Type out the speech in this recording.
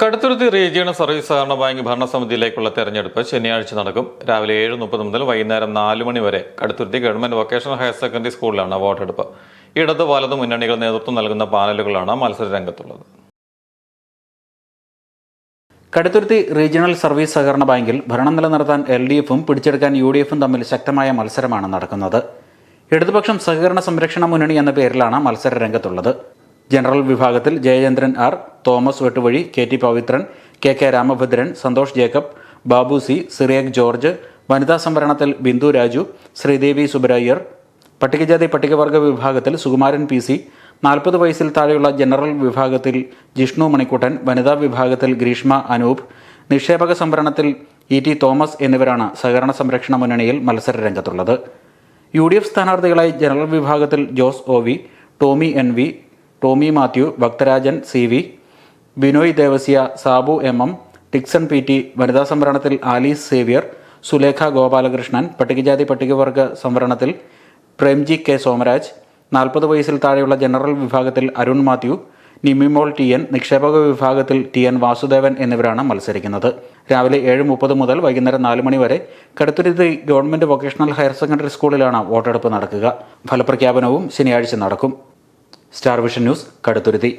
Kaduthuruthy regional service സഹകരണ bank ഭരണസമിതിയിലേക്കുള്ള തെരഞ്ഞെടുപ്പ് ശനിയാഴ്ച നടക്കും. രാവിലെ ഏഴ് മുപ്പത് മുതൽ വൈകുന്നേരം നാല് മണി വരെ Kaduthuruthy government vocational higher secondary സ്കൂളിലാണ് വോട്ടെടുപ്പ്. ഇടത് വലത് മുന്നണികൾ നേതൃത്വം നൽകുന്ന പാനലുകളാണ് മത്സര രംഗത്തുള്ളത്. കടുത്തുരുത്തി റീജിയണൽ സർവീസ് സഹകരണ ബാങ്കിൽ ഭരണം നിലനിർത്താൻ എൽ ഡി എഫും പിടിച്ചെടുക്കാൻ യു ഡി എഫും തമ്മിൽ ശക്തമായ മത്സരമാണ് നടക്കുന്നത്. ഇടതുപക്ഷം സഹകരണ സംരക്ഷണ മുന്നണി എന്ന പേരിലാണ് മത്സര രംഗത്തുള്ളത്. ജനറൽ വിഭാഗത്തിൽ Jayachandran R Thomas Vettuvazhi K T Pavithran K K Ramabhadran Santhosh Jacob Babu C Cyriac George വനിതാ സംവരണത്തിൽ ബിന്ദു രാജു ശ്രീദേവി സുബരയ്യർ പട്ടികജാതി പട്ടികവർഗ വിഭാഗത്തിൽ സുകുമാരൻ പി സി നാൽപ്പത് വയസ്സിൽ താഴെയുള്ള ജനറൽ വിഭാഗത്തിൽ ജിഷ്ണു മണിക്കുട്ടൻ വനിതാ വിഭാഗത്തിൽ ഗ്രീഷ്മ അനൂപ് നിക്ഷേപക സംവരണത്തിൽ ഇ ടി തോമസ് എന്നിവരാണ് സഹകരണ സംരക്ഷണ മുന്നണിയിൽ മത്സര രംഗത്തുള്ളത്. യു ഡി എഫ് സ്ഥാനാർത്ഥികളായി ജനറൽ വിഭാഗത്തിൽ Jose O V Tomy N V Tomy Mathew Bhaktharajan C V Binoy Devasya Sabu M M Tixon P T വനിതാ സംവരണത്തിൽ ആലീസ് സേവ്യർ സുലേഖ ഗോപാലകൃഷ്ണൻ പട്ടികജാതി പട്ടികവർഗ സംവരണത്തിൽ പ്രേംജി കെ സോമരാജ് നാൽപ്പത് വയസ്സിൽ താഴെയുള്ള ജനറൽ വിഭാഗത്തിൽ അരുൺ മാത്യു നിമിമോൾ ടി എൻ നിക്ഷേപക വിഭാഗത്തിൽ ടി എൻ വാസുദേവൻ എന്നിവരാണ് മത്സരിക്കുന്നത്. രാവിലെ ഏഴ് മുപ്പത് മുതൽ വൈകുന്നേരം നാല് മണി വരെ Kaduthuruthy government vocational higher secondary സ്കൂളിലാണ് വോട്ടെടുപ്പ് നടക്കുക. ഫലപ്രഖ്യാപനവും ശനിയാഴ്ച നടക്കും. Star vision news Kaduthuruthy